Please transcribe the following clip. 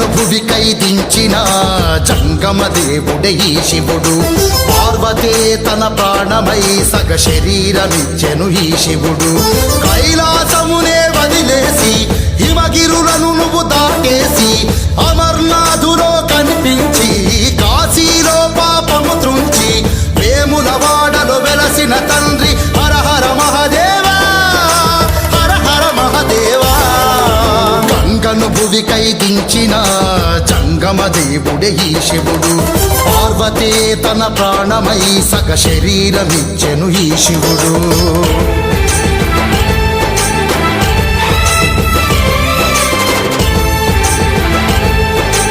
భువికై దించిన జంగమ దేవుడై శివుడు. పార్వతే తన ప్రాణమై సగ శరీరమిచ్చెను ఈ శివుడు. కైలాసమునే వదిలేసి హిమగిరులను నువ్వు దాటేసి అమర్నాథులో కనిపించి కాశీలో పాపము త్రుంచి వేముల వాడలు వెలసిన తండ్రి గంగను భువికై జంగమ దేవుడే ఈ శివుడు. పార్వతే తన ప్రాణమై సగ శరీరమిచ్చెను ఈ శివుడు.